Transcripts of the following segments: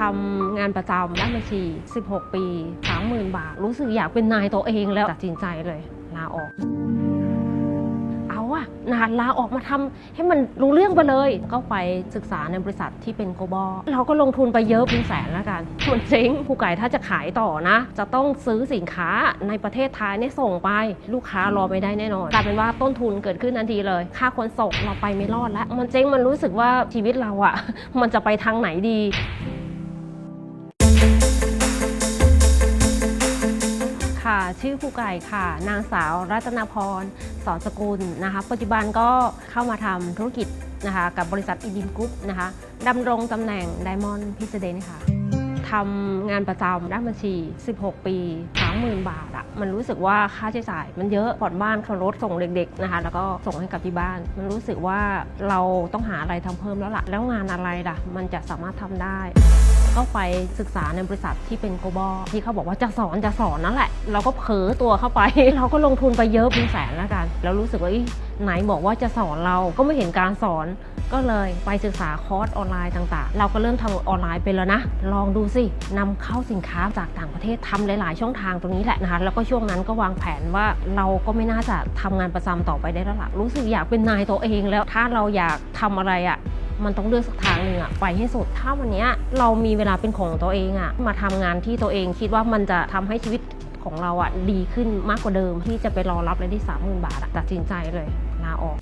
ทำงานประจำด้านบัญชี 16 ปี 30,000 บาท รู้สึกอยากเป็นนายตัวเองแล้วตัดสินใจเลยลาออก เอาอะนานลาออกมาทำให้มันรู้เรื่องไปเลย ก็ไปศึกษาในบริษัทที่เป็นโกบอลเราก็ลงทุนไปเยอะเป็นแสนแล้วกันมันเจ๊งผู้ไก่ถ้าจะขายต่อนะ จะต้องซื้อสินค้าในประเทศไทยเนี่ยส่งไป ลูกค้ารอไม่ได้แน่นอนกลายเป็นว่าต้นทุนเกิดขึ้นทันทีเลย ค่าขนส่งเราไปไม่รอดแล้ว มันเจ๊งมันรู้สึกว่าชีวิตเราอะมันจะไปทางไหนดี ค่ะ ชื่อครูไก่ค่ะ นางสาวรัตนพรสอนสกุลนะคะ ปัจจุบันก็เข้ามาทำธุรกิจนะคะกับบริษัทอีดิมกรุ๊ปนะคะดำรงตำแหน่งไดมอนด์พิเศษค่ะ ทำงานประจำด้านบัญชี 16 ปี 30,000 บาทอะมันรู้สึกว่าค่าใช้จ่าย มันเยอะผ่อนบ้านขับรถส่งเด็กๆนะคะ แล้วก็ส่งให้กับที่บ้าน มันรู้สึกว่าเราต้องหาอะไรทำเพิ่มแล้วล่ะ แล้วงานอะไรล่ะ มันจะสามารถทำได้ก็ไปศึกษาในบริษัทที่เป็นโกบอที่เขาบอกว่าจะสอนจะสอนนั่นแหละ เราก็เผลอตัวเข้าไป เราก็ลงทุนไปเยอะเป็นแสนแล้วกัน แล้วรู้สึกว่า ไหนบอกว่าจะสอนเราก็ไม่เห็นการสอน ก็เลยไปศึกษาคอร์สออนไลน์ต่างๆ เราก็เริ่มทำออนไลน์ไปแล้วนะ ลองดูสินำเข้าสินค้าจากต่างประเทศทำหลาย ๆ ช่องทางตรงนี้แหละนะคะ แล้วก็ช่วงนั้นก็วางแผนว่าเราก็ไม่น่าจะทำงานประจำต่อไปได้แล้วล่ะรู้สึกอยากเป็นนายตัวเองแล้วถ้าเราอยากทำอะไรอะมันต้องเลือกสักทางหนึ่งอะไปให้สุด ถ้าวันนี้เรามีเวลาเป็นของตัวเองอะมาทำงานที่ตัวเองคิดว่ามันจะทำให้ชีวิตของเราอะดีขึ้นมากกว่าเดิมที่จะไปรอรับเลยที่สามหมื่นบาทตัดสินใจเลยาออก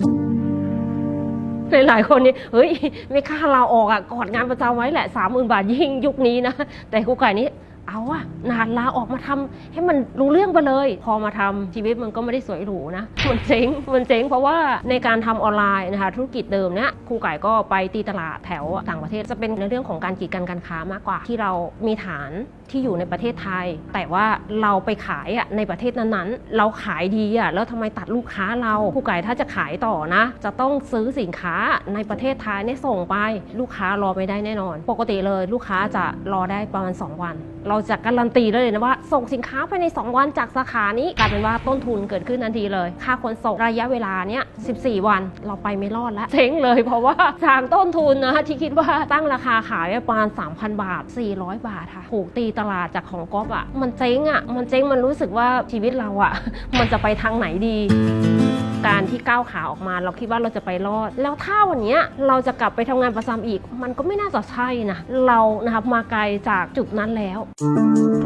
หลายๆคนนี่เฮ้ยไม่ค่าลาออกอะกอดงานประจำไว้แหละสามหมื่นบาทยิ่งยุคนี้นะ แต่ครูไก่นี่เอาอะนานลาออกมาทำให้มันรู้เรื่องไปเลย พอมาทำชีวิตมันก็ไม่ได้สวยหรูนะมันเจ๊งมันเจ๊งเพราะว่าในการทำออนไลน์นะคะธุรกิจเดิมเนี้ยครูไก่ก็ไปตีตลาดแถวต่างประเทศจะเป็นในเรื่องของการกีดกันการค้ามากกว่าที่เรามีฐาน ที่อยู่ในประเทศไทย แต่ว่าเราไปขายอะในประเทศนั้นๆ เราขายดีอะแล้วทำไมตัดลูกค้าเราครูไก่ถ้าจะขายต่อนะ จะต้องซื้อสินค้าในประเทศไทยเนี่ยส่งไป ลูกค้ารอไม่ได้แน่นอน ปกติเลยลูกค้าจะรอได้ประมาณ 2 วัน เราจะการันตีได้เลยนะว่า ส่งสินค้าภายใน 2 วันจากสาขานี้กลายเป็นว่าต้นทุนเกิดขึ้นทันทีเลย ค่าขนส่งระยะเวลาเนี้ย14 วันเราไปไม่รอดแล้วเจ๊งเลยเพราะว่าจากต้นทุนนะที่คิดว่าตั้งราคาขายประมาณ3,000 บาท 400 บาทค่ะถูกตีตลาดจากของก๊อฟอะมันเจ๊งอะมันเจ๊งมันรู้สึกว่าชีวิตเราอะมันจะไปทางไหนดี การที่ก้าวขาออกมา เราคิดว่าเราจะไปรอด แล้วถ้าวันนี้เราจะกลับไปทำงานประจำอีก มันก็ไม่น่าจะใช่นะเรานะครับมาไกลจากจุดนั้นแล้ว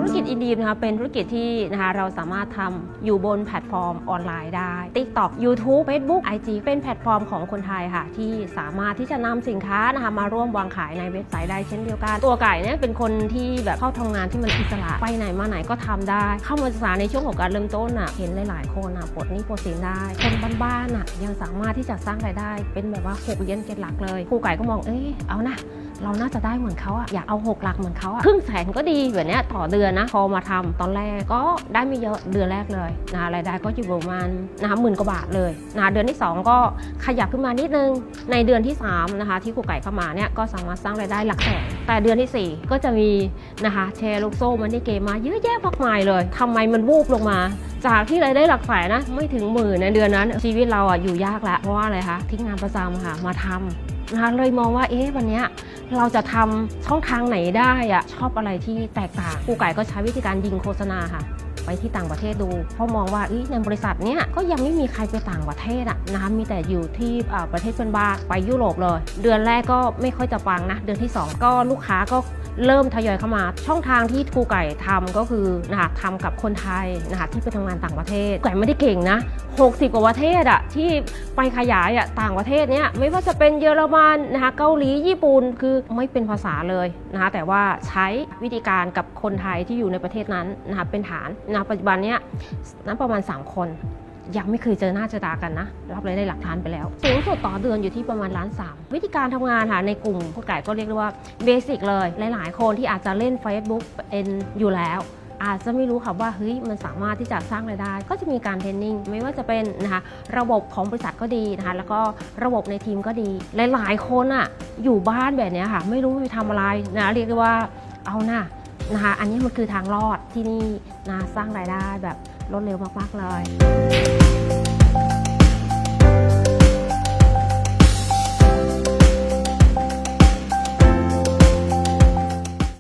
ธุรกิจอินดีมนะคะเป็นธุรกิจที่นะคะเราสามารถทำอยู่บนแพลตฟอร์มออนไลน์ได้ TikTok YouTube Facebook IG เป็นแพลตฟอร์มของคนไทยค่ะ ที่สามารถที่จะนำสินค้านะคะมาร่วมวางขายในเว็บไซต์ได้เช่นเดียวกัน ตัวไก่เนี่ยเป็นคนที่แบบเข้าทำงานที่มันอิสระไปไหนมาไหนก็ทำได้ เข้ามาศึกษาในช่วงของการเริ่มต้นอะเห็นหลายๆคนอะปลดหนี้ปลดสินได้ คนบ้านๆอะยังสามารถที่จะสร้างรายได้ เป็นแบบว่าหกเหรียญเจ็ดหลักเลยครูไก่ก็มองเอ้ยเอานะ เราน่าจะได้เหมือนเขาอะอยากเอาหกหลักเหมือนเขาอะครึ่งแสนก็ดีแบบนี้ต่อเดือนนะ พอมาทำตอนแรกก็ได้ไม่เยอะเดือนแรกเลยนะรายได้ก็อยู่ประมาณนะคะหมื่นกว่าบาทเลยนะเดือนที่ 2 ก็ขยับขึ้นมานิดนึง ในเดือนที่3นะคะที่ครูไก่เข้ามาเนี่ยก็สามารถสร้างรายได้หลักแสนแต่เดือนทีสี่4 ก็จะมีนะคะแชร์ลูกโซ่มันที่เกมมาเยอะแยะมากมายเลยทำไมมันวูบลงมาจากที่รายได้หลักแสนนะไม่ถึงหมื่นในเดือนนั้น ชีวิตเราอะอยู่ยากละเพราะว่าอะไรคะทิ้งงานประจำค่ะมาทำนะคะเลยมองว่าเอ๊ะวันเนี้ย เราจะทำช่องทางไหนได้อะชอบอะไรที่แตกต่างกูไก่ก็ใช้วิธีการยิงโฆษณาค่ะไปที่ต่างประเทศดู เพราะมองว่าเอ้ยในบริษัทเนี้ยก็ยังไม่มีใครไปต่างประเทศอะนะคะมีแต่อยู่ที่ประเทศเพื่อนบ้านไปยุโรปเลย เดือนแรกก็ไม่ค่อยจะปังนะ เดือนที่ 2 ก็ลูกค้าก็ เริ่มทยอยเข้ามา ช่องทางที่ครูไก่ทำก็คือนะคะทำกับคนไทยนะคะที่ไปทำงานต่างประเทศไก่ไม่ได้เก่งนะ 60 กว่าประเทศอะที่ไปขยายอะต่างประเทศเนี้ยไม่ว่าจะเป็นเยอรมันนะคะเกาหลีญี่ปุ่นคือไม่เป็นภาษาเลยนะคะแต่ว่าใช้วิธีการกับคนไทยที่อยู่ในประเทศนั้นนะคะเป็นฐานนะปัจจุบันเนี้ยนั้นประมาณ 3 คน ยังไม่เคยเจอหน้าเจอตากันนะ รับรายได้หลักฐานไปแล้ว สูงสุดต่อเดือนอยู่ที่ประมาณล้านสามวิธีการทำงานค่ะในกลุ่มพวกไก่ก็เรียกได้ว่าเบสิกเลย หลาย ๆ คนที่อาจจะเล่น Facebook เป็นอยู่แล้วอาจจะไม่รู้ค่ะว่าเฮ้ยมันสามารถที่จะสร้างรายได้ ก็จะมีการเทรนนิ่งไม่ว่าจะเป็นนะคะระบบของบริษัทก็ดีนะคะแล้วก็ระบบในทีมก็ดี หลาย ๆ คนอะอยู่บ้านแบบนี้ค่ะ ไม่รู้จะทำอะไรนะเรียกได้ว่าเอาหนะนะคะอันนี้มันคือทางรอดที่นี่นะสร้างรายได้แบบ รวดเร็วมากๆเลย